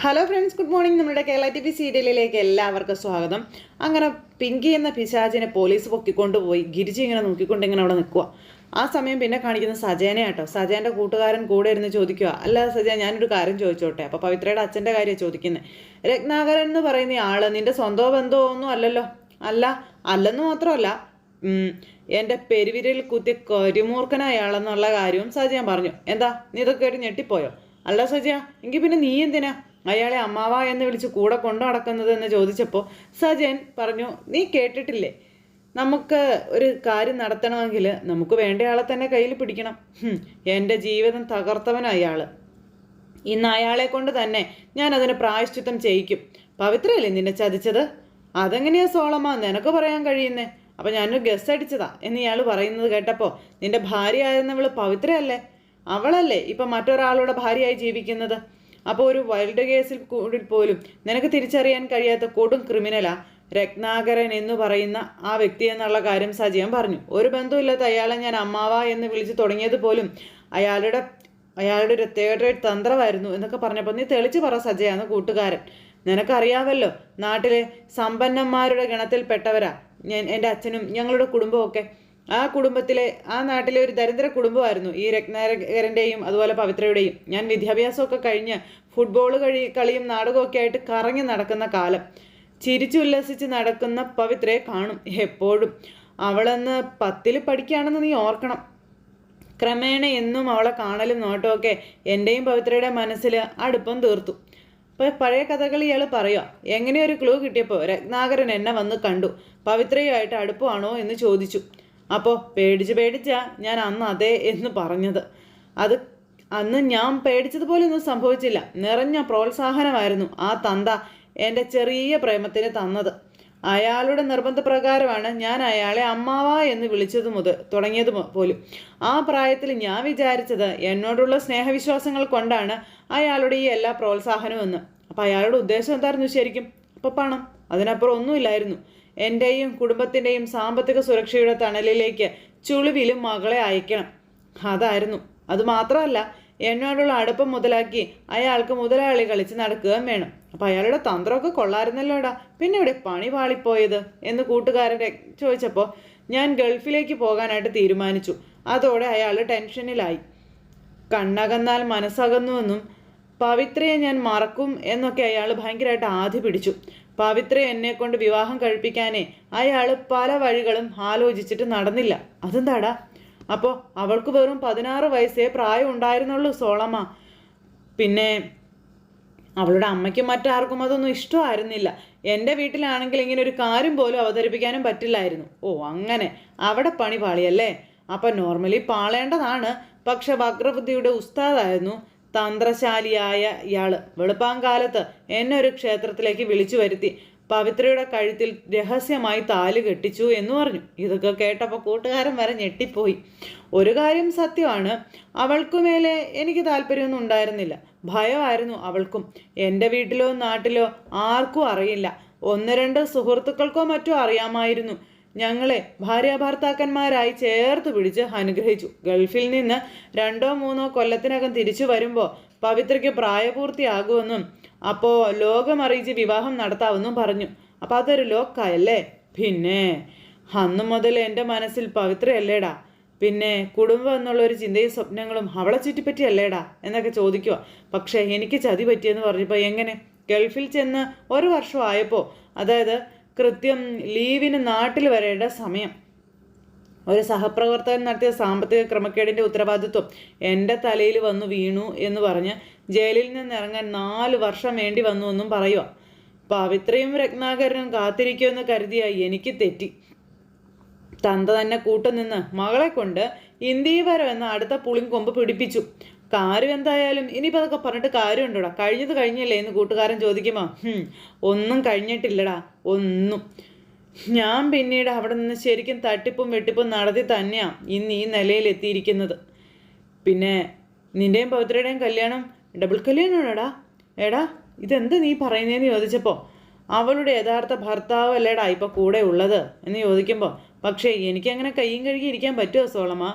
Hello friends good morning നമ്മുടെ Kerala T V സീരിയലിലേക്ക് എല്ലാവർക്കും സ്വാഗതം. അങ്ങനെ പിങ്കി എന്ന പിശാചിനെ പോലീസ് പൊക്കിക്കൊണ്ടുപോയി ഗിരിജി ഇങ്ങനെ നോക്കിക്കൊണ്ട് ഇങ്ങനെ അവിടെ നിൽക്കുക ആ സമയം പിന്നെ കാണിക്കുന്ന സജേനെ കേട്ടോ. സജേന്റെ കൂട്ടുകാരൻ കൂടെ ഇരുന്ന് ചോദിക്കുക അല്ല സജ ഞാനൊരു കാര്യം ചോദിച്ചോട്ടെ? അപ്പോൾ പവിത്രയുടെ അച്ഛന്റെ കാര്യം ചോദിക്കുന്നത് രത്നാകരൻ എന്ന് പറയുന്ന ആൾ നിന്റെ സ്വന്തമോ ബന്ധമോ ഒന്നും അല്ലല്ലോ? അല്ല അല്ലെന്ന് മാത്രമല്ല എന്റെ പെരുവിരൽ കുത്തി കരിമൂർഖനായ ആളെന്നുള്ള കാര്യവും സജയൻ പറഞ്ഞു. എന്താ? നീ ഇതൊക്കെ കേട്ട് ഞെട്ടിപ്പോയോ? അല്ല സജയാ എങ്കിൽ പിന്നെ നീ എന്തിനാ? അയാളെ അമ്മാവ എന്ന് വിളിച്ച് കൂടെ കൊണ്ടു നടക്കുന്നത് എന്ന് ചോദിച്ചപ്പോൾ സജൻ പറഞ്ഞു നീ കേട്ടിട്ടില്ലേ? നമുക്ക് ഒരു കാര്യം നടത്തണമെങ്കിൽ നമുക്ക് വേണ്ടയാളെ തന്നെ കയ്യിൽ പിടിക്കണം. എന്റെ ജീവിതം തകർത്തവൻ അയാൾ ഇന്ന് അയാളെ കൊണ്ട് തന്നെ ഞാൻ അതിന് പ്രായശ്ചിത്തം ചെയ്യിക്കും. പവിത്രയല്ലേ നിന്നെ ചതിച്ചത്? അതെങ്ങനെയാ സോളമ്മ നിനക്ക് പറയാൻ കഴിയുന്നേ? അപ്പം ഞാനൊരു ഗസ് അടിച്ചതാ. എന്ന് ഇയാൾ പറയുന്നത് കേട്ടപ്പോൾ നിന്റെ ഭാര്യ ആയിരുന്നവൾ പവിത്രയല്ലേ? അവളല്ലേ ഇപ്പം മറ്റൊരാളുടെ ഭാര്യയായി ജീവിക്കുന്നത്? അപ്പോൾ ഒരു വൈൽഡ് കേസിൽ കൂടി പോലും നിനക്ക് തിരിച്ചറിയാൻ കഴിയാത്ത കൊടും ക്രിമിനലാ രത്നാകരൻ എന്ന് പറയുന്ന ആ വ്യക്തി എന്നുള്ള കാര്യം സജീവൻ പറഞ്ഞു. ഒരു ബന്ധമില്ലാത്ത അയാളെ ഞാൻ അമ്മാവ എന്ന് വിളിച്ചു തുടങ്ങിയത് പോലും അയാളുടെ അയാളുടെ ഒരു തേർഡ് തന്ത്രമായിരുന്നു എന്നൊക്കെ പറഞ്ഞപ്പോൾ നീ തെളിച്ച് പറ സജയാണ് കൂട്ടുകാരൻ. നിനക്കറിയാവല്ലോ നാട്ടിലെ സമ്പന്നന്മാരുടെ ഗണത്തിൽപ്പെട്ടവരാ ഞാൻ എന്റെ അച്ഛനും ഞങ്ങളുടെ കുടുംബമൊക്കെ ആ കുടുംബത്തിലെ ആ നാട്ടിലെ ഒരു ദരിദ്ര കുടുംബമായിരുന്നു ഈ രത്നാകരന്റെയും അതുപോലെ പവിത്രയുടെയും. ഞാൻ വിദ്യാഭ്യാസമൊക്കെ കഴിഞ്ഞ് ഫുട്ബോൾ കഴി കളിയും നാടകമൊക്കെ ആയിട്ട് കറങ്ങി നടക്കുന്ന കാലം. ചിരിച്ചുല്ലസിച്ച് നടക്കുന്ന പവിത്രയെ കാണും എപ്പോഴും. അവളെന്ന് പത്തിൽ പഠിക്കുകയാണെന്ന് നീ ഓർക്കണം. ക്രമേണ എന്നും അവളെ കാണലും നോട്ടമൊക്കെ എന്റെയും പവിത്രയുടെ മനസ്സിൽ അടുപ്പം തീർത്തു. ഇപ്പം പഴയ കഥകൾ ഇയാൾ പറയുക എങ്ങനെയൊരു ക്ലൂ കിട്ടിയപ്പോൾ രത്നാകരൻ എന്നെ വന്ന് കണ്ടു. പവിത്രയുമായിട്ട് അടുപ്പമാണോ എന്ന് ചോദിച്ചു. അപ്പോൾ പേടിച്ച് പേടിച്ചാ ഞാൻ അന്ന് അതെ എന്ന് പറഞ്ഞത്. അത് അന്ന് ഞാൻ പേടിച്ചതുപോലെ ഒന്നും സംഭവിച്ചില്ല. നിറഞ്ഞ പ്രോത്സാഹനമായിരുന്നു ആ തന്ത എന്റെ ചെറിയ പ്രേമത്തിന് തന്നത്. അയാളുടെ നിർബന്ധപ്രകാരമാണ് ഞാൻ അയാളെ അമ്മാവ എന്ന് വിളിച്ചത് മുതൽ തുടങ്ങിയത് പോലും. ആ പ്രായത്തിൽ ഞാൻ വിചാരിച്ചത് എന്നോടുള്ള സ്നേഹവിശ്വാസങ്ങൾ കൊണ്ടാണ് അയാളുടെ ഈ എല്ലാ പ്രോത്സാഹനവും എന്ന്. അപ്പം അയാളുടെ ഉദ്ദേശം എന്തായിരുന്നു ശരിക്കും? അപ്പം പണം. അതിനപ്പുറം ഒന്നുമില്ലായിരുന്നു. എന്റെയും കുടുംബത്തിന്റെയും സാമ്പത്തിക സുരക്ഷയുടെ തണലിലേക്ക് ചുളിവിലും മകളെ അയക്കണം. അതായിരുന്നു. അതുമാത്രമല്ല എന്നോടുള്ള അടുപ്പം മുതലാക്കി അയാൾക്ക് മുതലാളി കളിച്ച് നടക്കുകയും വേണം. അപ്പോൾ അയാളുടെ തന്ത്രമൊക്കെ കൊള്ളായിരുന്നല്ലോടാ. പിന്നെ ഇവിടെ പണി പാളിപ്പോയത്? എന്ന് കൂട്ടുകാരന്റെ ചോദിച്ചപ്പോൾ ഞാൻ ഗൾഫിലേക്ക് പോകാനായിട്ട് തീരുമാനിച്ചു. അതോടെ അയാൾ ടെൻഷനിലായി. കണ്ണകന്നാൽ മനസ്സകന്നുവെന്നും പവിത്രയെ ഞാൻ മറക്കും എന്നൊക്കെ അയാൾ ഭയങ്കരമായിട്ട് ആധി പിടിച്ചു. പവിത്ര എന്നെ കൊണ്ട് വിവാഹം കഴിപ്പിക്കാനേ അയാൾ പല വഴികളും ആലോചിച്ചിട്ട് നടന്നില്ല. അതെന്താടാ? അപ്പോൾ അവൾക്ക് വെറും പതിനാറ് വയസ്സേ പ്രായം ഉണ്ടായിരുന്നുള്ളൂ സോളമ്മ പിന്നെ അവളുടെ അമ്മയ്ക്കും മറ്റാർക്കും അതൊന്നും ഇഷ്ടമായിരുന്നില്ല. എന്റെ വീട്ടിലാണെങ്കിൽ ഇങ്ങനെ ഒരു കാര്യം പോലും അവതരിപ്പിക്കാനും പറ്റില്ലായിരുന്നു. ഓ അങ്ങനെ. അവിടെ പണി പാളിയല്ലേ? അപ്പം നോർമലി പാളേണ്ടതാണ്. പക്ഷെ വക്രബുദ്ധിയുടെ ഉസ്താദായിരുന്നു. തന്ത്രശാലിയായ ഇയാൾ. വെളുപ്പാങ്കാലത്ത് എന്നെ ഒരു ക്ഷേത്രത്തിലേക്ക് വിളിച്ചു വരുത്തി. പവിത്രയുടെ കഴുത്തിൽ രഹസ്യമായി താൽ കെട്ടിച്ചു എന്ന് പറഞ്ഞു. ഇതൊക്കെ കേട്ടപ്പോൾ കൂട്ടുകാരൻ വരെ ഞെട്ടിപ്പോയി. ഒരു കാര്യം സത്യമാണ് അവൾക്കുമേലെ എനിക്ക് താല്പര്യമൊന്നും ഉണ്ടായിരുന്നില്ല. ഭയമായിരുന്നു അവൾക്കും. എന്റെ വീട്ടിലോ നാട്ടിലോ ആർക്കും അറിയില്ല. ഒന്ന് രണ്ട് സുഹൃത്തുക്കൾക്കോ മറ്റോ അറിയാമായിരുന്നു. ഞങ്ങളെ ഭാര്യാഭർത്താക്കന്മാരായി ചേർത്ത് പിടിച്ച് അനുഗ്രഹിച്ചു. ഗൾഫിൽ നിന്ന് രണ്ടോ മൂന്നോ കൊല്ലത്തിനകം തിരിച്ചു വരുമ്പോൾ പവിത്രയ്ക്ക് പ്രായപൂർത്തിയാകുമെന്നും അപ്പോൾ ലോകമറിയിച്ച് വിവാഹം നടത്താമെന്നും പറഞ്ഞു. അപ്പോൾ അതൊരു ലോക്കായല്ലേ? പിന്നെ അന്നു മുതൽ എന്റെ മനസ്സിൽ പവിത്രയല്ലേടാ. പിന്നെ കുടുംബം എന്നുള്ളൊരു ചിന്തയും സ്വപ്നങ്ങളും അവളെ ചുറ്റിപ്പറ്റിയല്ലേടാ എന്നൊക്കെ ചോദിക്കുക. പക്ഷേ എനിക്ക് ചതി പറ്റിയെന്ന് പറഞ്ഞപ്പോൾ എങ്ങനെ? ഗൾഫിൽ ചെന്ന് ഒരു വർഷം ആയപ്പോൾ അതായത് കൃത്യം ലീവിന് നാട്ടിൽ വരേണ്ട സമയം. ഒരു സഹപ്രവർത്തകൻ നടത്തിയ സാമ്പത്തിക ക്രമക്കേടിന്റെ ഉത്തരവാദിത്വം എന്റെ തലയിൽ വന്നു വീണു എന്ന് പറഞ്ഞ് ജയിലിൽ നിന്ന് ഇറങ്ങാൻ നാല് വർഷം വേണ്ടി വന്നു എന്നും പറയുക പവിത്രയും രത്നാകരനും കാത്തിരിക്കുമെന്ന് കരുതിയ എനിക്ക് തെറ്റി. തന്ത തന്നെ കൂട്ടുനിന്ന് മകളെ കൊണ്ട് ഇന്ത്യവരം എന്ന അടുത്ത പുളിങ്കൊമ്പ് പിടിപ്പിച്ചു. കാര്യം എന്തായാലും? ഇനിയിപ്പോൾ അതൊക്കെ പറഞ്ഞിട്ട് കാര്യമുണ്ടോടാ? കഴിഞ്ഞത് കഴിഞ്ഞില്ലേ എന്ന് കൂട്ടുകാരൻ ചോദിക്കുമോ ഒന്നും കഴിഞ്ഞിട്ടില്ലടാ ഒന്നും. ഞാൻ പിന്നീട് അവിടെ നിന്ന് ശരിക്കും തട്ടിപ്പും വെട്ടിപ്പും നടത്തി തന്നെയാണ് ഇന്ന് ഈ നിലയിൽ എത്തിയിരിക്കുന്നത്. പിന്നെ നിന്റെയും പവിത്രയുടെയും കല്യാണം ഡബിൾ കല്യാണമാണോടാ? എടാ ഇതെന്ത് നീ പറയുന്നതെന്ന് ചോദിച്ചപ്പോൾ അവളുടെ യഥാർത്ഥ ഭർത്താവ് അല്ലേടാ ഇപ്പം കൂടെ ഉള്ളത്? എന്ന് ചോദിക്കുമ്പോൾ പക്ഷേ എനിക്കങ്ങനെ കയ്യും കഴുകി ഇരിക്കാൻ പറ്റുമോ സോളമ്മ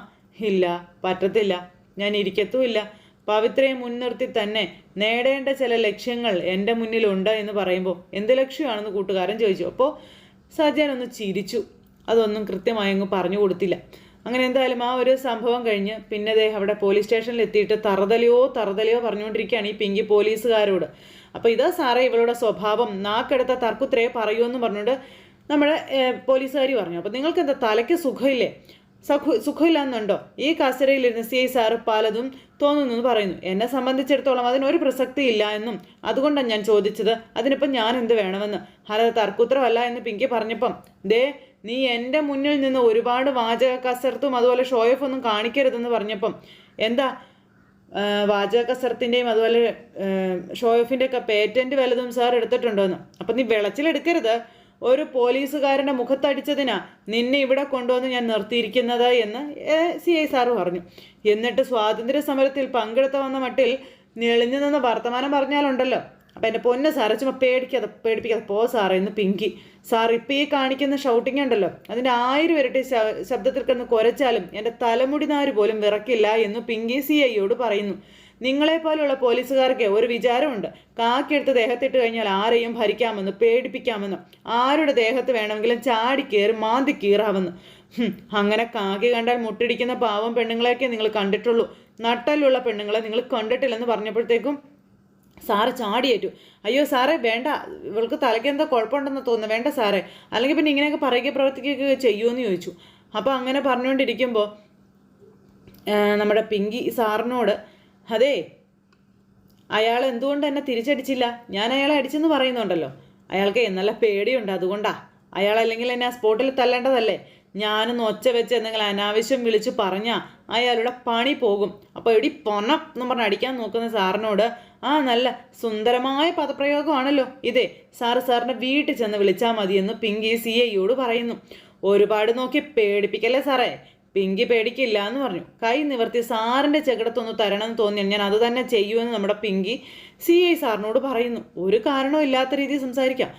ഇല്ല പറ്റത്തില്ല. ഞാൻ ഇരിക്കത്തുമില്ല. പവിത്രയെ മുൻനിർത്തി തന്നെ നേടേണ്ട ചില ലക്ഷ്യങ്ങൾ എന്റെ മുന്നിലുണ്ട് എന്ന് പറയുമ്പോൾ എന്ത് ലക്ഷ്യമാണെന്ന് കൂട്ടുകാരൻ ചോദിച്ചു. അപ്പോൾ സജ്ജൻ ഒന്ന് ചിരിച്ചു. അതൊന്നും കൃത്യമായി അങ്ങ് പറഞ്ഞു കൊടുത്തില്ല. അങ്ങനെ എന്തായാലും ആ ഒരു സംഭവം കഴിഞ്ഞ് പിന്നെ ദേ അവിടെ പോലീസ് സ്റ്റേഷനിൽ എത്തിയിട്ട് തറതലയോ തറതലയോ പറഞ്ഞുകൊണ്ടിരിക്കുകയാണ് ഈ പിങ്കി പോലീസുകാരോട്. അപ്പോൾ ഇതാ സാറേ ഇവളുടെ സ്വഭാവം. നാക്കെടുത്ത തർക്കുത്രയെ പറയൂ എന്ന് പറഞ്ഞുകൊണ്ട് നമ്മുടെ പോലീസുകാർ പറഞ്ഞു. അപ്പോൾ നിങ്ങൾക്ക് എന്താ തലയ്ക്ക് സുഖമില്ലേ? സുഖ സുഖമില്ലെന്നുണ്ടോ? ഈ കസരയിലിരുന്ന് സി ഐ സാറ് പലതും തോന്നുന്നു പറയുന്നു. എന്നെ സംബന്ധിച്ചിടത്തോളം അതിനൊരു പ്രസക്തി ഇല്ല എന്നും അതുകൊണ്ടാണ് ഞാൻ ചോദിച്ചത്. അതിനിപ്പം ഞാൻ എന്ത് വേണമെന്ന്? അല്ല തർക്കുത്തരമല്ല എന്ന് പിങ്കി പറഞ്ഞപ്പം ദേ നീ എന്റെ മുന്നിൽ നിന്ന് ഒരുപാട് വാചക കസർത്തും അതുപോലെ ഷോയഫ് ഒന്നും കാണിക്കരുതെന്ന് പറഞ്ഞപ്പം എന്താ വാചക കസർത്തിന്റെയും അതുപോലെ ഷോയഫിന്റെ ഒക്കെ പേറ്റന്റ് വല്ലതും സാർ എടുത്തിട്ടുണ്ടോന്ന്? അപ്പം നീ വിളച്ചിലെടുക്കരുത്. ഒരു പോലീസുകാരന്റെ മുഖത്തടിച്ചതിനാ നിന്നെ ഇവിടെ കൊണ്ടുവന്ന് ഞാൻ നിർത്തിയിരിക്കുന്നത് എന്ന് സി ഐ സാറ് പറഞ്ഞു. എന്നിട്ട് സ്വാതന്ത്ര്യ സമരത്തിൽ പങ്കെടുത്ത വന്ന മട്ടിൽ ഞെളിഞ്ഞു നിന്ന് വർത്തമാനം പറഞ്ഞാലുണ്ടല്ലോ. അപ്പം എന്റെ പൊന്ന് സാറേ ചുമ്മാ പേടിക്കാതെ പേടിപ്പിക്കാതെ പോ സാറേ എന്ന് പിങ്കി. സാർ ഇപ്പം ഈ കാണിക്കുന്ന ഷൗട്ടിംഗ് ഉണ്ടല്ലോ അതിന്റെ ആയിരം ഇരട്ടി ശബ്ദത്തിൽ കിടന്ന് കുരച്ചാലും എന്റെ തലമുടി നാര് പോലും വിറക്കില്ല എന്ന് പിങ്കി സി ഐയോട് പറയുന്നു. നിങ്ങളെപ്പോലെയുള്ള പോലീസുകാർക്ക് ഒരു വിചാരമുണ്ട്. കാക്കെടുത്ത് ദേഹത്തിട്ട് കഴിഞ്ഞാൽ ആരെയും ഭരിക്കാമെന്ന് പേടിപ്പിക്കാമെന്ന് ആരുടെ ദേഹത്ത് വേണമെങ്കിലും ചാടി കയറി മാന്തി കീറാമെന്ന്. അങ്ങനെ കാക്കി കണ്ടാൽ മുട്ടിടിക്കുന്ന പാവം പെണ്ണുങ്ങളെയൊക്കെ നിങ്ങൾ കണ്ടിട്ടുള്ളൂ. നട്ടലുള്ള പെണ്ണുങ്ങളെ നിങ്ങൾ കണ്ടിട്ടില്ലെന്ന് പറഞ്ഞപ്പോഴത്തേക്കും സാറ് ചാടിയേറ്റു. അയ്യോ സാറേ വേണ്ട. ഇവൾക്ക് തലയ്ക്ക് എന്തോ കുഴപ്പമുണ്ടെന്ന് തോന്നുന്നു. വേണ്ട സാറേ. അല്ലെങ്കിൽ പിന്നെ ഇങ്ങനെയൊക്കെ പറയുകയോ പ്രവർത്തിക്കുകയൊക്കെ ചെയ്യുമെന്ന് ചോദിച്ചു. അപ്പോൾ അങ്ങനെ പറഞ്ഞുകൊണ്ടിരിക്കുമ്പോൾ നമ്മുടെ പിങ്കി സാറിനോട് അതേ. അയാൾ എന്തുകൊണ്ട് എന്നെ തിരിച്ചടിച്ചില്ല? ഞാൻ അയാളെ അടിച്ചെന്ന് പറയുന്നുണ്ടല്ലോ. അയാൾക്ക് നല്ല പേടിയുണ്ട് അതുകൊണ്ടാ. അയാൾ അല്ലെങ്കിൽ എന്നെ ആ സ്പോട്ടിൽ തല്ലേണ്ടതല്ലേ? ഞാനൊന്ന് ഒച്ച വെച്ച് എന്തെങ്കിലും അനാവശ്യം വിളിച്ച് പറഞ്ഞാൽ അയാളുടെ പണി പോകും. അപ്പോൾ എടി പൊണം എന്ന് പറഞ്ഞ് അടിക്കാൻ നോക്കുന്ന സാറിനോട് ആ നല്ല സുന്ദരമായ പദപ്രയോഗമാണല്ലോ ഇതേ. സാറ് സാറിന്റെ വീട്ടിൽ ചെന്ന് വിളിച്ചാൽ മതിയെന്ന് പിങ്കി സി പറയുന്നു. ഒരുപാട് നോക്കി പേടിപ്പിക്കല്ലേ സാറേ? പിങ്കി പേടിക്കില്ല എന്ന് പറഞ്ഞു. കൈ നിവർത്തി സാറിന്റെ ചെകിടത്തൊന്ന് എന്ന് തോന്നിയാൽ ഞാൻ അത് തന്നെ ചെയ്യുമെന്ന് നമ്മുടെ പിങ്കി സി ഐ സാറിനോട് പറയുന്നു. ഒരു കാരണവും ഇല്ലാത്ത രീതിയിൽ സംസാരിക്കാം.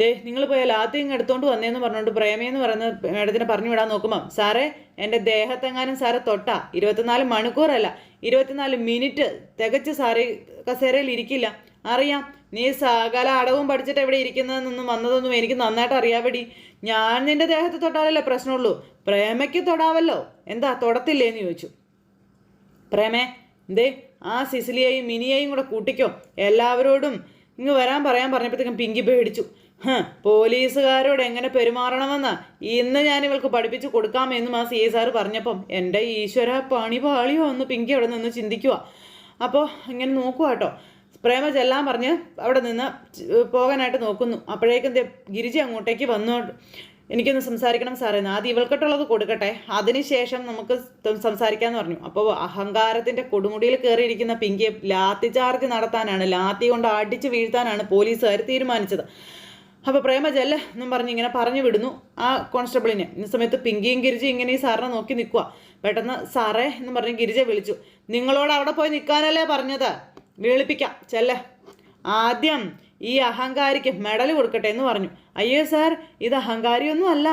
ദേ നിങ്ങൾ പോയാൽ ലാത്തിങ് എടുത്തോണ്ട് വന്നേന്ന് പറഞ്ഞുകൊണ്ട് പ്രേമയെന്ന് പറയുന്ന മേഡത്തിനെ പറഞ്ഞു വിടാൻ നോക്കുമ്പം സാറേ എന്റെ ദേഹത്തെങ്ങാനും സാറെ തൊട്ടാ. ഇരുപത്തിനാല് മണിക്കൂറല്ല ഇരുപത്തിനാല് മിനിറ്റ് തികച്ച് സാറ് കസേരയിൽ ഇരിക്കില്ല. അറിയാം. നീ സകല അടവും പഠിച്ചിട്ട് എവിടെ ഇരിക്കുന്നതെന്നൊന്നും വന്നതൊന്നും എനിക്ക് നന്നായിട്ട് അറിയാവടി. ഞാൻ നിന്റെ ദേഹത്ത് തൊട്ടാലല്ലേ പ്രശ്നമുള്ളൂ. പ്രേമയ്ക്ക് തൊടാവല്ലോ. എന്താ തൊടത്തില്ലേ എന്ന് ചോദിച്ചു. പ്രേമേ എന്തേ ആ സിസിലിയെയും മിനിയെയും കൂടെ കൂട്ടിക്കോ. എല്ലാവരോടും ഇങ്ങ് വരാൻ പറയാൻ പറഞ്ഞപ്പോഴത്തേക്കും പിങ്കി പേടിച്ചു. പോലീസുകാരോട് എങ്ങനെ പെരുമാറണമെന്ന്? ഇന്ന് ഞാൻ ഇവൾക്ക് പഠിപ്പിച്ചു കൊടുക്കാമെന്നും ആ സി എ സാറ് പറഞ്ഞപ്പം എന്റെ ഈശ്വര പണി പാളിയോ എന്ന് പിങ്കി അവിടെ നിന്ന് ചിന്തിക്കുക അപ്പോൾ ഇങ്ങനെ നോക്കുക കേട്ടോ. പ്രേമ ചെല്ലാൻ പറഞ്ഞ് അവിടെ നിന്ന് പോകാനായിട്ട് നോക്കുന്നു. അപ്പോഴേക്കും ഗിരിജി അങ്ങോട്ടേക്ക് വന്നോണ്ട് എനിക്കൊന്ന് സംസാരിക്കണം സാറേ. ആദ്യം ഇവൾക്കിട്ടുള്ളത് കൊടുക്കട്ടെ. അതിനുശേഷം നമുക്ക് സംസാരിക്കാമെന്ന് പറഞ്ഞു. അപ്പോൾ അഹങ്കാരത്തിന്റെ കൊടുമുടിയിൽ കയറിയിരിക്കുന്ന പിങ്കിയെ ലാത്തി ചാർജ് നടത്താനാണ് ലാത്തി കൊണ്ട് അടിച്ച് വീഴ്ത്താനാണ് പോലീസുകാർ തീരുമാനിച്ചത്. അപ്പോൾ പ്രേമ ജല്ല എന്നും പറഞ്ഞ് ഇങ്ങനെ പറഞ്ഞു വിടുന്നു ആ കോൺസ്റ്റബിളിനെ. ഈ സമയത്ത് പിങ്കിയും ഗിരിജയും ഇങ്ങനെ ഈ സാറിനെ നോക്കി നിൽക്കുക പെട്ടെന്ന് സാറേ എന്നും പറഞ്ഞ് ഗിരിജ വിളിച്ചു. നിങ്ങളോട് അവിടെ പോയി നിൽക്കാനല്ലേ പറഞ്ഞത്? വിളിപ്പിക്കാം ചെല്ല. ആദ്യം ഈ അഹങ്കാരിക്ക് മെഡൽ കൊടുക്കട്ടെ എന്ന് പറഞ്ഞു. അയ്യോ സാർ ഇത് അഹങ്കാരിയൊന്നും അല്ല.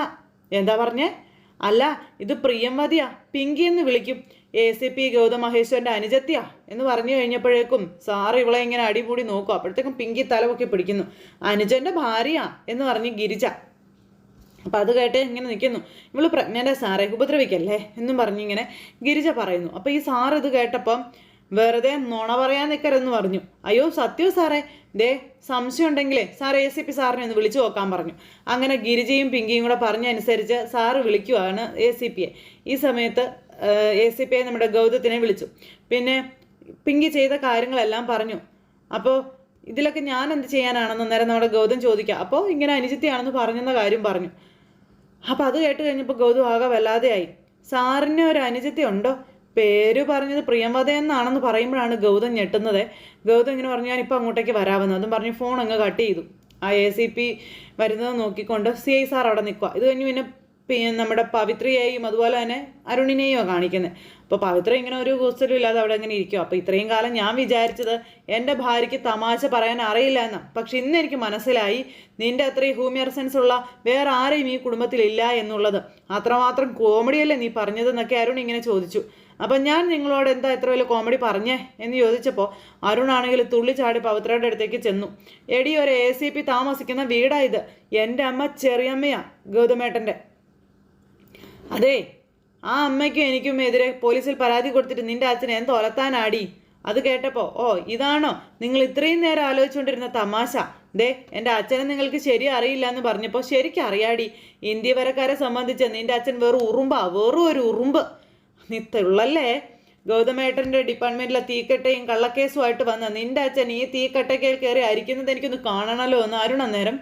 എന്താ പറഞ്ഞേ? അല്ല ഇത് പ്രിയംവതിയാ. പിങ്കി എന്ന് വിളിക്കും. എ സി പി ഗൗതം മഹേശ്വരന്റെ അനുജത്തിയാ എന്ന് പറഞ്ഞു കഴിഞ്ഞപ്പോഴേക്കും സാർ ഇവളെ ഇങ്ങനെ അടിപൊളി നോക്കും. അപ്പോഴത്തേക്കും പിങ്കി തലവൊക്കെ പിടിക്കുന്നു. അനുജന്റെ ഭാര്യയാ എന്ന് പറഞ്ഞ് ഗിരിജ. അപ്പം അത് കേട്ട് ഇങ്ങനെ നിൽക്കുന്നു ഇവൾ പ്രജ്ഞന്റെ സാറേ. ഉപദ്രവിക്കല്ലേ? എന്നും പറഞ്ഞിങ്ങനെ ഗിരിജ പറയുന്നു. അപ്പോൾ ഈ സാർ ഇത് കേട്ടപ്പം വെറുതെ നുണ പറയാൻ നിൽക്കരുതെന്ന് പറഞ്ഞു. അയ്യോ സത്യോ സാറേ. ദേ സംശയം ഉണ്ടെങ്കിലേ സാർ എ സി പി സാറിനെ ഒന്ന് വിളിച്ചു നോക്കാൻ പറഞ്ഞു. അങ്ങനെ ഗിരിജയും പിങ്കിയും കൂടെ പറഞ്ഞനുസരിച്ച് സാറ് വിളിക്കുവാണ് എ സി പിയെ ഈ സമയത്ത് എ സി പിയെ നമ്മുടെ ഗൗതത്തിനെ വിളിച്ചു. പിന്നെ പിങ്കി ചെയ്ത കാര്യങ്ങളെല്ലാം പറഞ്ഞു. അപ്പോൾ ഇതിലൊക്കെ ഞാൻ എന്ത് ചെയ്യാനാണെന്ന് അന്നേരം നമ്മുടെ ഗൗതം ചോദിക്കുക അപ്പോൾ ഇങ്ങനെ അനുജിത്തിയാണെന്ന് പറഞ്ഞെന്ന കാര്യം പറഞ്ഞു. അപ്പോൾ അത് കേട്ട് കഴിഞ്ഞപ്പോൾ ഗൗതം ആകെ വല്ലാതെയായി. സാറിന് ഒരു അനുജിത്തി ഉണ്ടോ? പേര് പറഞ്ഞത് പ്രിയമത എന്നാണെന്ന് പറയുമ്പോഴാണ് ഗൗതം ഞെട്ടുന്നത്. ഗൗതം ഇങ്ങനെ പറഞ്ഞു ഞാനിപ്പോൾ അങ്ങോട്ടേക്ക് വരാമെന്ന്. അതും പറഞ്ഞ് ഫോൺ അങ്ങ് കട്ട് ചെയ്തു. ആ എ സി പി വരുന്നത് നോക്കിക്കൊണ്ട് സി ഐ സാർ അവിടെ നിൽക്കുക ഇത് കഴിഞ്ഞ് പിന്നെ പിന്നെ നമ്മുടെ പവിത്രയെയും അതുപോലെ തന്നെ അരുണിനെയും കാണിക്കുന്നത് അപ്പോൾ പവിത്ര ഇങ്ങനെ ഒരു ഹോസ്റ്റലും ഇല്ലാതെ അവിടെ ഇങ്ങനെ ഇരിക്കും അപ്പോൾ ഇത്രയും കാലം ഞാൻ വിചാരിച്ചത് എന്റെ ഭാര്യയ്ക്ക് തമാശ പറയാൻ അറിയില്ല എന്ന്. പക്ഷെ ഇന്ന് എനിക്ക് മനസ്സിലായി നിന്റെ അത്രയും ഹ്യൂമിയർ സെൻസ് ഉള്ള വേറെ ആരെയും ഈ കുടുംബത്തിലില്ല എന്നുള്ളത്. അത്രമാത്രം കോമഡിയല്ലേ നീ പറഞ്ഞതെന്നൊക്കെ അരുൺ ഇങ്ങനെ ചോദിച്ചു. അപ്പം ഞാൻ നിങ്ങളോട് എന്താ ഇത്ര വലിയ കോമഡി പറഞ്ഞേ എന്ന് ചോദിച്ചപ്പോൾ അരുണാണെങ്കിൽ തുള്ളി ചാടി പവിത്രയുടെ അടുത്തേക്ക് ചെന്നു. എടി ഒരു എ സി പി താമസിക്കുന്ന വീടാണ് ഇത്. എന്റെ അമ്മ ചെറിയമ്മയാണ് ഗൗതമേട്ടന്റെ. അതെ ആ അമ്മയ്ക്കും എനിക്കും എതിരെ പോലീസിൽ പരാതി കൊടുത്തിട്ട് നിന്റെ അച്ഛൻ എന്ത് ഒലത്താനാടി? അത് കേട്ടപ്പോൾ ഓ ഇതാണോ? നിങ്ങൾ ഇത്രയും നേരം ആലോചിച്ചുകൊണ്ടിരുന്ന തമാശ. ദേ എന്റെ അച്ഛനെ നിങ്ങൾക്ക് ശരി അറിയില്ല എന്ന് പറഞ്ഞപ്പോൾ ശരിക്കും അറിയാടി സംബന്ധിച്ച് നിന്റെ അച്ഛൻ വെറും ഉറുമ്പാ വെറും ഒരു ഉറുമ്പ്. നീ തുള്ളല്ലേ ഗൗതമേട്ടന്റെ ഡിപ്പാർട്ട്മെന്റിലെ തീക്കട്ടയും കള്ളക്കേസുമായിട്ട് വന്ന നിന്റെ അച്ഛൻ ഈ തീക്കട്ടയ്ക്കൽ കയറി അരിക്കുന്നത് എനിക്കൊന്ന് കാണണമല്ലോ എന്ന് അരുണ നേരം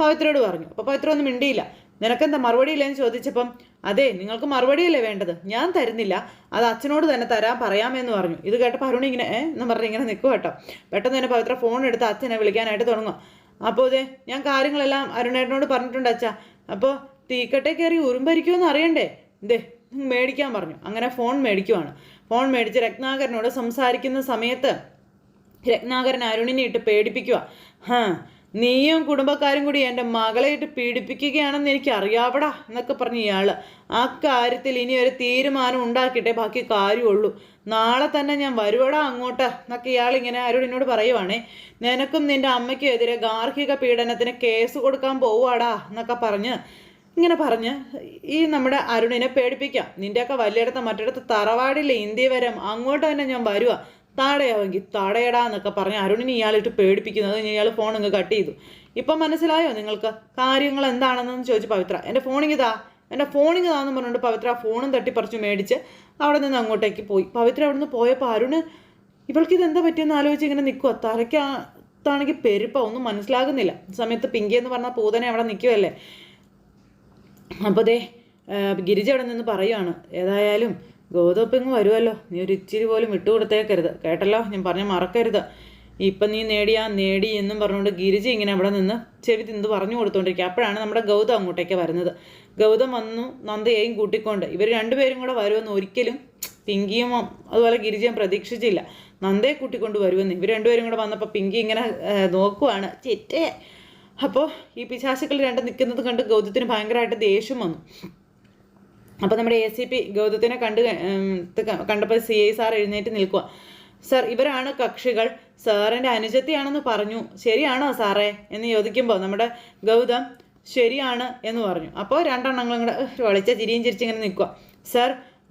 പവിത്രയോട് പറഞ്ഞു. അപ്പോൾ പവിത്ര ഒന്നും മിണ്ടിയില്ല. നിനക്കെന്താ മറുപടി ഇല്ലെന്ന് ചോദിച്ചപ്പം അതെ നിങ്ങൾക്ക് മറുപടിയല്ലേ വേണ്ടത്? ഞാൻ തരുന്നില്ല. അത് അച്ഛനോട് തന്നെ തരാൻ പറയാമെന്ന് പറഞ്ഞു. ഇത് കേട്ടപ്പോൾ അരുൺ ഇങ്ങനെ എന്ന് പറഞ്ഞ് ഇങ്ങനെ നിൽക്കുക കേട്ടോ പെട്ടെന്ന് തന്നെ പവിത്ര ഫോൺ എടുത്ത് അച്ഛനെ വിളിക്കാനായിട്ട് തുടങ്ങും അപ്പോൾ അതെ ഞാൻ കാര്യങ്ങളെല്ലാം അരുണേട്ടനോട് പറഞ്ഞിട്ടുണ്ട് അച്ഛാ. അപ്പോൾ തീക്കട്ടെ കയറി ഉറുമ്പരിക്കുമെന്ന് അറിയണ്ടേ? ദേ മേടിക്കാൻ പറഞ്ഞു. അങ്ങനെ ഫോൺ മേടിക്കുവാണ്. ഫോൺ മേടിച്ച് രത്നാകരനോട് സംസാരിക്കുന്ന സമയത്ത് രത്നാകരൻ അരുണിനെ ഇട്ട് പേടിപ്പിക്കുക ഹാ നീയും കുടുംബക്കാരും കൂടി എന്റെ മകളെ ഇട്ട് പീഡിപ്പിക്കുകയാണെന്ന് എനിക്ക് അറിയാവടാ എന്നൊക്കെ പറഞ്ഞ് ഇയാൾ ആ കാര്യത്തിൽ ഇനി ഒരു തീരുമാനം ഉണ്ടാക്കിയിട്ടേ ബാക്കി കാര്യമുള്ളൂ. നാളെ തന്നെ ഞാൻ വരുവടാ അങ്ങോട്ട് എന്നൊക്കെ ഇയാൾ ഇങ്ങനെ അരുണിനോട് പറയുവാണേ. നിനക്കും നിന്റെ അമ്മയ്ക്കും എതിരെ ഗാർഹിക പീഡനത്തിന് കേസ് കൊടുക്കാൻ പോവാടാ എന്നൊക്കെ പറഞ്ഞ് ഇങ്ങനെ പറഞ്ഞ് ഈ നമ്മുടെ അരുണിനെ പേടിപ്പിക്കാം. നിന്റെയൊക്കെ വലിയടത്ത് മറ്റിടത്ത് തറവാടില്ല ഇന്ത്യ വരം അങ്ങോട്ട് തന്നെ ഞാൻ വരുക താടയാവെങ്കിൽ താടയടാ എന്നൊക്കെ പറഞ്ഞ് അരുണിനെ ഇയാളിട്ട് പേടിപ്പിക്കുന്നത്. ഇയാൾ ഫോൺ ഇങ്ങ് കട്ട് ചെയ്തു. ഇപ്പം മനസ്സിലായോ നിങ്ങൾക്ക്? കാര്യങ്ങൾ എന്താണെന്ന് ചോദിച്ചു പവിത്ര. എന്റെ ഫോണിങ് താ. എന്റെ ഫോണിങ് താന്ന് പറഞ്ഞുകൊണ്ട് പവിത്ര ഫോണും തട്ടിപ്പറിച്ച് മേടിച്ച് അവിടെ നിന്ന് അങ്ങോട്ടേക്ക് പോയി. പവിത്ര അവിടെ നിന്ന് പോയപ്പോൾ അരുണ് ഇവൾക്ക് ഇത് എന്താ പറ്റിയെന്ന് ആലോചിച്ച് ഇങ്ങനെ നിൽക്കുക തലയ്ക്കാണെങ്കിൽ പെരുപ്പ. ഒന്നും മനസ്സിലാകുന്നില്ല. സമയത്ത് പിങ്കി എന്ന് പറഞ്ഞ പൂതനെ അവിടെ നിൽക്കുമല്ലേ അപ്പോൾ ദേ ഗിരിജ അവിടെ നിന്ന് പറയുവാണ്. ഏതായാലും ഗോതപ്പിങ് വരുമല്ലോ നീ ഒരു ഇച്ചിരി പോലും വിട്ടുകൊടുത്തേക്കരുത് കേട്ടല്ലോ? ഞാൻ പറഞ്ഞ മറക്കരുത്. ഇപ്പം നീ നേടിയാ നേടി എന്നും പറഞ്ഞുകൊണ്ട് ഗിരിജി ഇങ്ങനെ അവിടെ നിന്ന് ചെവി തിന്ന് പറഞ്ഞു കൊടുത്തോണ്ടിരിക്കുക അപ്പോഴാണ് നമ്മുടെ ഗൗതം അങ്ങോട്ടേക്ക് വരുന്നത്. ഗൗതം വന്നു നന്ദയെയും കൂട്ടിക്കൊണ്ട്. ഇവർ രണ്ടുപേരും കൂടെ വരുമെന്ന് ഒരിക്കലും പിങ്കിയും അതുപോലെ ഗിരിജയും പ്രതീക്ഷിച്ചില്ല. നന്ദയെ കൂട്ടിക്കൊണ്ട് വരുമെന്ന്. ഇവർ രണ്ടുപേരും കൂടെ വന്നപ്പോൾ പിങ്കി ഇങ്ങനെ നോക്കുവാണ്. ചിറ്റേ അപ്പോൾ ഈ പിശാശുക്കൾ രണ്ട് നിൽക്കുന്നത് കണ്ട് ഗൗതത്തിന് ഭയങ്കരമായിട്ട് ദേഷ്യം വന്നു. അപ്പോൾ നമ്മുടെ എ സി പി ഗൗതത്തിനെ കണ്ട് കണ്ടപ്പോൾ സി ഐ സാർ എഴുന്നേറ്റ് നിൽക്കുക സാർ ഇവരാണ് കക്ഷികൾ. സാറിന്റെ അനുജത്തിയാണെന്ന് പറഞ്ഞു. ശരിയാണോ സാറേ? എന്ന് ചോദിക്കുമ്പോൾ നമ്മുടെ ഗൗതം ശരിയാണ് എന്ന് പറഞ്ഞു. അപ്പോൾ രണ്ടെണ്ണങ്ങളും കൂടെ വളിച്ച ചിരിയും ചിരിച്ചിങ്ങനെ നിൽക്കുക സാർ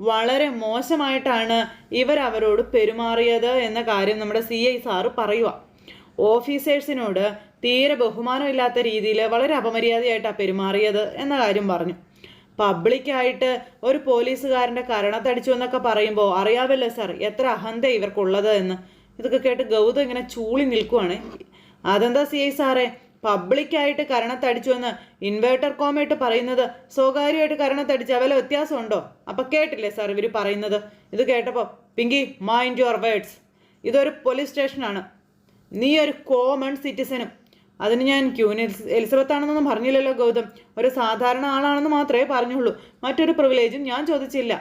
വളരെ മോശമായിട്ടാണ് ഇവരവരോട് പെരുമാറിയത് എന്ന കാര്യം നമ്മുടെ സി ഐ സാറ് പറയുക ഓഫീസേഴ്സിനോട് തീരെ ബഹുമാനമില്ലാത്ത രീതിയിൽ വളരെ അപമര്യാദയായിട്ടാണ് പെരുമാറിയത് എന്ന കാര്യം പറഞ്ഞു. പബ്ലിക്കായിട്ട് ഒരു പോലീസുകാരന്റെ കരണത്തടിച്ചു എന്നൊക്കെ പറയുമ്പോൾ അറിയാമല്ലോ സാർ എത്ര അഹന്ത ഇവർക്കുള്ളത് എന്ന്. ഇതൊക്കെ കേട്ട് ഗൗതം ഇങ്ങനെ ചൂളി നിൽക്കുവാണ്. അതെന്താ സി ഐ സാറേ? പബ്ലിക്കായിട്ട് കരണത്തടിച്ചു എന്ന് ഇൻവേർട്ടർ കോമയിട്ട് പറയുന്നത് സ്വകാര്യമായിട്ട് കരണത്തടിച്ച വല്ല വ്യത്യാസമുണ്ടോ? അപ്പം കേട്ടില്ലേ സാർ ഇവർ പറയുന്നത്? ഇത് കേട്ടപ്പോൾ പിങ്കി മൈൻഡ് യുവർ വേർഡ്സ് ഇതൊരു പോലീസ് സ്റ്റേഷനാണ്. നീ ഒരു കോമൺ സിറ്റിസനും അതിന് ഞാൻ ക്യൂൻ എലിസബത്ത് ആണെന്നൊന്നും പറഞ്ഞില്ലല്ലോ ഗൗതം. ഒരു സാധാരണ ആളാണെന്ന് മാത്രമേ പറഞ്ഞുള്ളൂ. മറ്റൊരു പ്രിവിലേജും ഞാൻ ചോദിച്ചില്ല.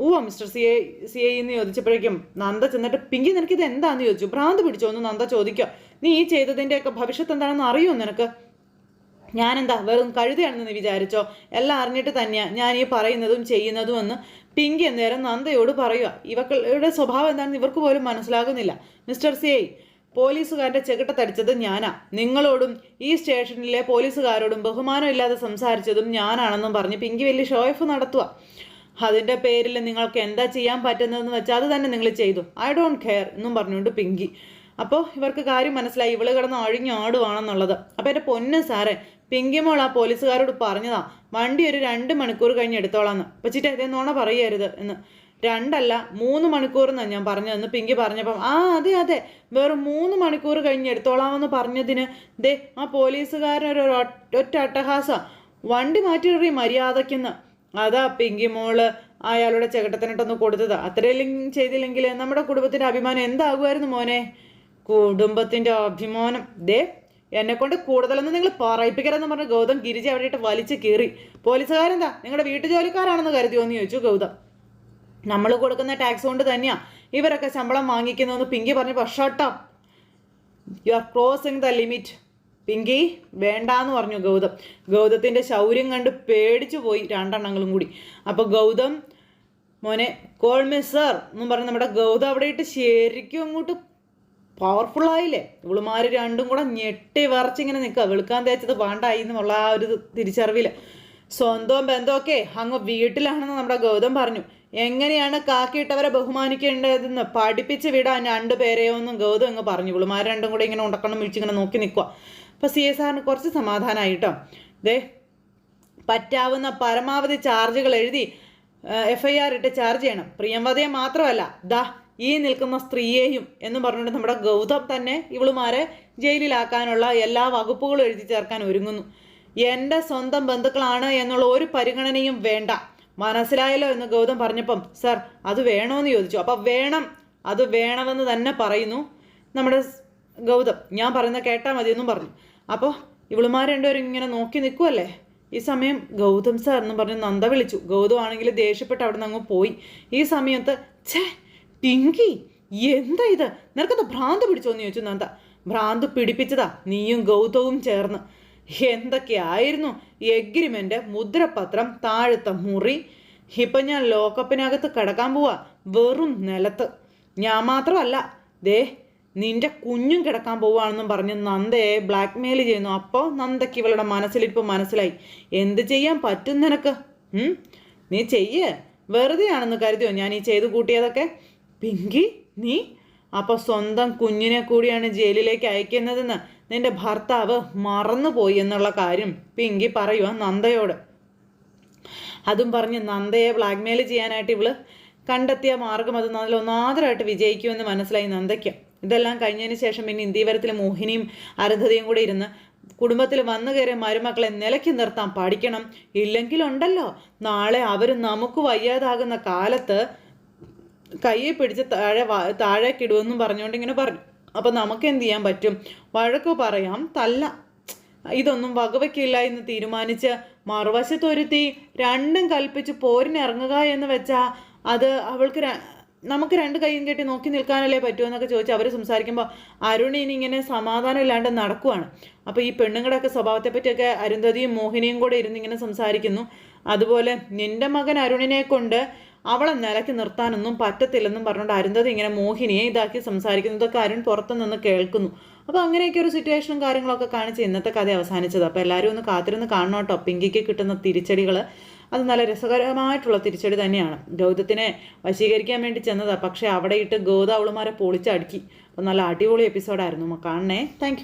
Oh mister C A C എന്ന് ചോദിച്ചപ്പോഴേക്കും നന്ദ ചെന്നിട്ട് പിങ്കി നിനക്ക് ഇത് എന്താന്ന് ചോദിച്ചു? ഭ്രാന്ത് പിടിച്ചോ? എന്ന് നന്ദ ചോദിക്കുക നീ ഈ ചെയ്തതിന്റെയൊക്കെ ഭവിഷ്യത്ത് എന്താണെന്ന് അറിയോ നിനക്ക്? ഞാനെന്താ വെറും കഴുതയാണെന്ന് നീ വിചാരിച്ചോ? എല്ലാം അറിഞ്ഞിട്ട് തന്നെയാ ഞാൻ ഈ പറയുന്നതും ചെയ്യുന്നതും എന്ന് പിങ്കി എന്നേരം നന്ദയോട് പറയുക ഇവക്കളുടെ സ്വഭാവം എന്താണെന്ന് ഇവർക്ക് പോലും മനസ്സിലാകുന്നില്ല. മിസ്റ്റർ സി പോലീസുകാരന്റെ ചെകിട്ടത്തടിച്ചത് ഞാനാ. നിങ്ങളോടും ഈ സ്റ്റേഷനിലെ പോലീസുകാരോടും ബഹുമാനമില്ലാതെ സംസാരിച്ചതും ഞാനാണെന്നും പറഞ്ഞ് പിങ്കി വലിയ ഷോയഫ് നടത്തുക അതിന്റെ പേരിൽ നിങ്ങൾക്ക് എന്താ ചെയ്യാൻ പറ്റുന്നതെന്ന് വെച്ചാൽ അത് തന്നെ നിങ്ങൾ ചെയ്തു. ഐ ഡോണ്ട് കെയർ എന്നും പറഞ്ഞുകൊണ്ട് പിങ്കി. അപ്പോൾ ഇവർക്ക് കാര്യം മനസ്സിലായി. ഇവൾ കിടന്ന് അഴിഞ്ഞാടുവാണെന്നുള്ളത് അപ്പോൾ എന്റെ പൊന്ന് സാറേ പിങ്കിമോൾ ആ പോലീസുകാരോട് പറഞ്ഞതാ. വണ്ടി ഒരു രണ്ട് മണിക്കൂർ കഴിഞ്ഞ് എടുത്തോളാന്ന്. വെച്ചിട്ട് അതേ നോണ പറയരുത് എന്ന്. രണ്ടല്ല മൂന്ന് മണിക്കൂർ എന്നാണ് ഞാൻ പറഞ്ഞതെന്ന് പിങ്കി പറഞ്ഞപ്പം ആ അതെ അതെ. വെറും മൂന്ന് മണിക്കൂർ കഴിഞ്ഞ് എടുത്തോളാമെന്ന് പറഞ്ഞതിന് ദേ ആ പോലീസുകാരനൊരു ഒറ്റ- അട്ടഹാസ. വണ്ടി മാറ്റിയിടറി മര്യാദയ്ക്കെന്ന്. അതാ പിങ്കി മോൾ അയാളുടെ ചെകട്ടത്തിനിട്ടൊന്ന് കൊടുത്തത്. അത്രയും ചെയ്തില്ലെങ്കിൽ നമ്മുടെ കുടുംബത്തിന്റെ അഭിമാനം എന്താകുമായിരുന്നു മോനെ? കുടുംബത്തിന്റെ അഭിമാനം. ദേ എന്നെ കൊണ്ട് കൂടുതലൊന്നും നിങ്ങൾ പറയിപ്പിക്കരുതെന്ന് പറഞ്ഞ ഗൗതം ഗിരിജ അവിടെ ഇട്ട് വലിച്ചു കീറി. പോലീസുകാരെന്താ? നിങ്ങളുടെ വീട്ടു ജോലിക്കാരാണെന്ന് കരുതിയോ എന്ന് ചോദിച്ചു ഗൗതം. നമ്മൾ കൊടുക്കുന്ന ടാക്സ് കൊണ്ട് തന്നെയാണ് ഇവരൊക്കെ ശമ്പളം വാങ്ങിക്കുന്നതെന്ന് പിങ്കി പറഞ്ഞു shut up you are crossing the limit Pinky വേണ്ടാന്ന് പറഞ്ഞു ഗൗതം. ഗൗതത്തിന്റെ ശൗര്യം കണ്ട് പേടിച്ചു പോയി രണ്ടെണ്ണങ്ങളും കൂടി. അപ്പോൾ ഗൗതം മോനെ കോൾ മിസ്സർ സർ എന്നും പറഞ്ഞ് നമ്മുടെ ഗൗതം അവിടെ ഇട്ട് ശരിക്കും അങ്ങോട്ട് പവർഫുൾ ആയില്ലേ? ഇവളുമാര് രണ്ടും കൂടെ ഞെട്ടി വറച്ചിങ്ങനെ നിൽക്കുക വെളുക്കാൻ തേച്ചത് പാണ്ടായി എന്നുള്ള ആ ഒരു തിരിച്ചറിവിൽ. സ്വന്തവും ബന്ധമൊക്കെ അങ്ങ് വീട്ടിലാണെന്ന് നമ്മുടെ ഗൗതം പറഞ്ഞു. എങ്ങനെയാണ് കാക്കിയിട്ടവരെ ബഹുമാനിക്കേണ്ടതെന്ന് പഠിപ്പിച്ച് വിടാൻ രണ്ടു പേരെയൊന്നും ഗൗതം അങ്ങ് പറഞ്ഞു ഇവളുമാർ രണ്ടും കൂടെ ഇങ്ങനെ ഉണ്ടക്കണം വിളിച്ചിങ്ങനെ നോക്കി നിൽക്കുക അപ്പോൾ സി എസ് ആറിന് കുറച്ച് സമാധാനമായി കേട്ടോ. ദേ പറ്റാവുന്ന പരമാവധി ചാർജുകൾ എഴുതി എഫ് ഐ ആർ ഇട്ട് ചാർജ് ചെയ്യണം. പ്രിയംവതയെ മാത്രമല്ല ദാ ഈ നിൽക്കുന്ന സ്ത്രീയെയും എന്ന് പറഞ്ഞുകൊണ്ട് നമ്മുടെ ഗൗതം തന്നെ ഇവളുമാരെ ജയിലിലാക്കാനുള്ള എല്ലാ വകുപ്പുകളും എഴുതി ചേർക്കാൻ ഒരുങ്ങുന്നു. എന്റെ സ്വന്തം ബന്ധുക്കളാണ് എന്നുള്ള ഒരു പരിഗണനയും വേണ്ട. മനസ്സിലായല്ലോ എന്ന് ഗൗതം പറഞ്ഞപ്പം സർ അത് വേണോന്ന് ചോദിച്ചു. അപ്പം വേണം അത് വേണമെന്ന് തന്നെ പറയുന്നു നമ്മുടെ ഗൗതം. ഞാൻ പറയുന്ന കേട്ടാൽ മതിയെന്നും പറഞ്ഞു. അപ്പോൾ ഇവളുമാർ രണ്ടുപേരും ഇങ്ങനെ നോക്കി നിൽക്കുമല്ലേ ഈ സമയം ഗൗതം സാർ എന്ന് പറഞ്ഞ് നന്ദ വിളിച്ചു. ഗൗതം ആണെങ്കിൽ ദേഷ്യപ്പെട്ട് അവിടെ നിന്ന് അങ്ങ് പോയി. ഈ സമയത്ത് ഛേ പിങ്കി എന്താ ഇത്? നിനക്കെന്താ ഭ്രാന്ത് പിടിച്ചോന്ന് ചോദിച്ചു നന്ദ. ഭ്രാന്ത് പിടിപ്പിച്ചതാ. നീയും ഗൗതവും ചേർന്ന്. എന്തൊക്കെയായിരുന്നു എഗ്രിമെന്റ് മുദ്രപത്രം താഴത്തെ മുറി? ഇപ്പം ഞാൻ ലോക്കപ്പിനകത്ത് കിടക്കാൻ പോവാ വെറും നിലത്ത്. ഞാൻ മാത്രമല്ല ദേ നിന്റെ കുഞ്ഞും കിടക്കാൻ പോവാണെന്നും പറഞ്ഞ് നന്ദയെ ബ്ലാക്ക് മെയിൽ ചെയ്യുന്നു. അപ്പോൾ നന്ദയ്ക്ക് ഇവളുടെ മനസ്സിലിപ്പോൾ മനസ്സിലായി. എന്ത് ചെയ്യാൻ പറ്റും നിനക്ക്? നീ ചെയ്യേ. വെറുതെയാണെന്ന് കരുതിയോ ഞാൻ ഈ ചെയ്തു കൂട്ടിയതൊക്കെ? പിങ്കി നീ? അപ്പോൾ സ്വന്തം കുഞ്ഞിനെ കൂടിയാണ് ജയിലിലേക്ക് അയക്കുന്നതെന്ന് നിന്റെ ഭർത്താവ് മറന്നുപോയി എന്നുള്ള കാര്യം പിങ്കി പറയുക നന്ദയോട്. അതും പറഞ്ഞ് നന്ദയെ ബ്ലാക്ക്മെയിൽ ചെയ്യാനായിട്ട് ഇവൾ കണ്ടെത്തിയ മാർഗം അത് നല്ല ഒന്നാതരായിട്ട് വിജയിക്കുമെന്ന് മനസ്സിലായി നന്ദയ്ക്ക്. ഇതെല്ലാം കഴിഞ്ഞതിന് ശേഷം പിന്നെ ഇന്ത്യവരത്തിൽ മോഹിനിയും അരുന്ധതയും കൂടെ ഇരുന്ന് കുടുംബത്തിൽ വന്നു കയറിയ മരുമക്കളെ നിലയ്ക്ക് നിർത്താൻ പഠിക്കണം. ഇല്ലെങ്കിലുണ്ടല്ലോ നാളെ അവർ നമുക്ക് വയ്യാതാകുന്ന കാലത്ത് കയ്യെ പിടിച്ച് താഴെ താഴേക്കിടുമെന്നും പറഞ്ഞുകൊണ്ട് ഇങ്ങനെ പറഞ്ഞു. അപ്പം നമുക്ക് എന്ത് ചെയ്യാൻ പറ്റും? വഴക്ക് പറയാം തല്ല ഇതൊന്നും വകവയ്ക്കില്ല എന്ന് തീരുമാനിച്ച് മറുവശത്തൊരുത്തി രണ്ടും കൽപ്പിച്ച് പോരിനിറങ്ങുക എന്ന് വെച്ചാൽ അത് അവൾക്ക് നമുക്ക് രണ്ട് കൈയും കെട്ടി നോക്കി നിൽക്കാനല്ലേ പറ്റുമോ എന്നൊക്കെ ചോദിച്ച് അവർ സംസാരിക്കുമ്പോൾ അരുണിന് ഇങ്ങനെ സമാധാനം ഇല്ലാണ്ട് നടക്കുവാണ്. അപ്പോൾ ഈ പെണ്ണുങ്ങളുടെയൊക്കെ സ്വഭാവത്തെ പറ്റിയൊക്കെ അരുന്ധതിയും മോഹിനിയും കൂടെ ഇരുന്ന് ഇങ്ങനെ സംസാരിക്കുന്നു. അതുപോലെ നിന്റെ മകൻ അരുണിനെ കൊണ്ട് അവളെ നിലയ്ക്ക് നിർത്താനൊന്നും പറ്റത്തില്ലെന്നും പറഞ്ഞുകൊണ്ട് അരുന്ധതി ഇങ്ങനെ മോഹിനിയെ ഇതാക്കി സംസാരിക്കുന്നു. ഇതൊക്കെ അരുൺ പുറത്തുനിന്ന് കേൾക്കുന്നു. അപ്പോൾ അങ്ങനെയൊക്കെ ഒരു സിറ്റുവേഷനും കാര്യങ്ങളൊക്കെ കാണിച്ച് ഇന്നത്തെ കഥ അവസാനിച്ചത്. അപ്പോൾ എല്ലാവരും ഒന്ന് കാത്തിരുന്ന് കാണണം കേട്ടോ. പിങ്കിക്ക് കിട്ടുന്ന തിരിച്ചടികൾ അത് നല്ല രസകരമായിട്ടുള്ള തിരിച്ചടി തന്നെയാണ്. ഗൗതത്തിനെ വശീകരിക്കാൻ വേണ്ടി ചെന്നതാണ് പക്ഷേ അവിടെ ഇട്ട് അവളുമാരെ പൊളിച്ചടുക്കി. അപ്പോൾ നല്ല അടിപൊളി എപ്പിസോഡായിരുന്നു കാണണേ. താങ്ക്